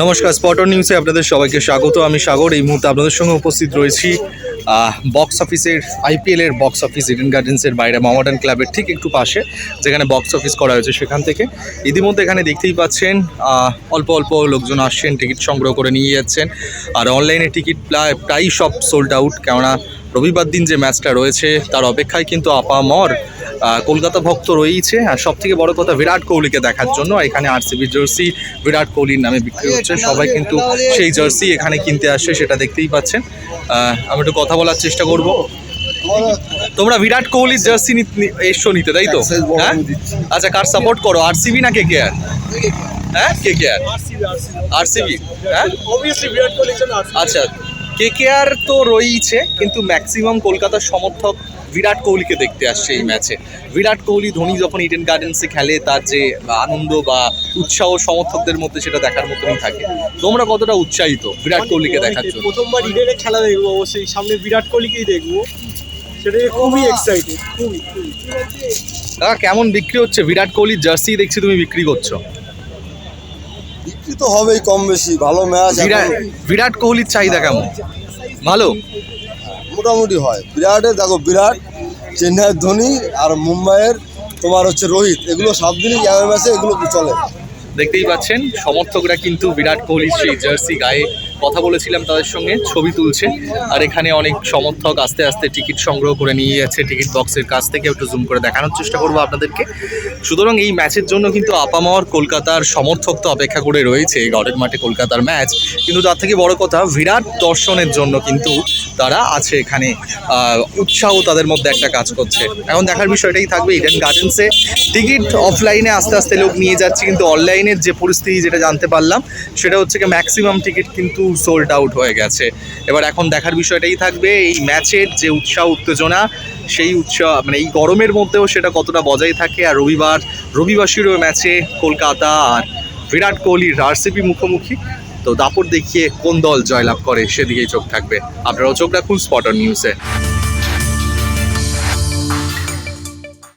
নমস্কার স্পটর নিউজে আপনাদের সবাইকে স্বাগত। আমি সাগর, এই মুহূর্তে আপনাদের সঙ্গে উপস্থিত রয়েছি বক্স অফিসের আইপিএল এর বক্স অফিস ইডেন গার্ডেন্সের বাইরে মহামডার্ন ক্লাবের ঠিক একটু পাশে, যেখানে বক্স অফিস করা হয়েছে সেখান থেকে। ইতিমধ্যে এখানে দেখতেই পাচ্ছেন অল্প অল্প লোকজন আসছেন, টিকিট সংগ্রহ করে নিয়ে যাচ্ছেন। আর অনলাইনে টিকিট প্রায় প্রায় সব সোল্ড আউট কেননা রবিবার দিন যে ম্যাচটা রয়েছে, তার অপেক্ষায় কিন্তু আপামর কলকাতা ভক্ত রয়েছে আর সব থেকে বড় কথা বিরাট কোহলিকে দেখার জন্য। এখানে আর আরসিবি জার্সি বিরাট কোহলির নামে বিক্রি হচ্ছে। সবাই কিন্তু সেই জার্সি এখানে কিনতে আসছে সেটা দেখতেই পাচ্ছেন। আমি একটু কথা বলার চেষ্টা করব। তোমরা বিরাট কোহলির জার্সি এসছো নিতে তাই তো? হ্যাঁ? আচ্ছা কার সাপোর্ট করো আরসিবি না কে কে? আর হ্যাঁ কে কে আর আরসিবি হ্যাঁ? অবভিয়াসলি বিরাট কোহলির জন্য আর আচ্ছা। কে কে তো রয়েইছে কিন্তু ম্যাক্সিমাম কলকাতার সমর্থক বিরাট কোহলিকে দেখতে আসছে এই ম্যাচে বিরাট কোহলি ধোনি যখন ইডেন গার্ডেন্সে খেলে তার যে আনন্দ বা উৎসাহ সমর্থকদের মধ্যে সেটা দেখার মতনই থাকে। তোমরা কতটা উৎসাহিত বিরাট কোহলিকে দেখার জন্য? প্রথমবার ইডেনে খেলা দেখব অবশ্যই সামনে বিরাট কোহলিকেই দেখব। সেটা খুবই এক্সাইটেড খুবই খুবই। দাদা কেমন বিক্রি হচ্ছে? বিরাট কোহলির জার্সি দেখছি তুমি বিক্রি করছ। বিক্রি তো হবেই কম বেশি ভালো ম্যাচ বিরাট বিরাট কোহলির চাহিদা কেমন? ভালো? মোটামুটি হয়। বিরাটের দেখো বিরাট চেন্নাইয়ের ধোনি আর মুম্বাইয়ের তোমার হচ্ছে রোহিত। এগুলো সব দিনই গ্যামের ম্যাচে এগুলো চলে। দেখতেই পাচ্ছেন সমর্থকরা কিন্তু বিরাট কোহলি সেই জার্সি গায়ে কথা বলেছিলাম তাদের সঙ্গে, ছবি তুলছে। আর এখানে অনেক সমর্থক আস্তে আস্তে টিকিট সংগ্রহ করে নিয়ে যাচ্ছে, টিকিট বক্সের কাছ থেকে একটু জুম করে দেখানোর চেষ্টা করব আপনাদেরকে। সুতরাং এই ম্যাচের জন্য কিন্তু আপামর কলকাতার সমর্থক তো অপেক্ষা করে রয়েছে গড়ের মাঠে কলকাতার ম্যাচ কিন্তু তার থেকে বড় কথা, বিরাট দর্শনের জন্য কিন্তু তারা আছে এখানে উৎসাহ তাদের মধ্যে একটা কাজ করছে। এখন দেখার বিষয়টাই থাকবে ইডেন গার্ডেন্সে টিকিট অফলাইনে আস্তে আস্তে লোক নিয়ে যাচ্ছে, কিন্তু অনলাইনের যে পরিস্থিতি যেটা জানতে পারলাম, সেটা হচ্ছে কি ম্যাক্সিমাম টিকিট কিন্তু সোল্ড আউট হয়ে গেছে। এবার এখন দেখার বিষয়টাই থাকবে, এই ম্যাচের যে উৎসাহ, উত্তেজনা, সেই উৎসাহ মানে এই গরমের মধ্যেও সেটা কতটা বজায় থাকে। আর রবিবার রবিবাসীরও ম্যাচে কলকাতা আর বিরাট কোহলির আরসিপি মুখোমুখি। তো দাপট দেখিয়ে কোন দল জয়লাভ করে, সেদিকেই চোখ থাকবে। আপনারাও চোখ রাখুন স্পটার নিউজে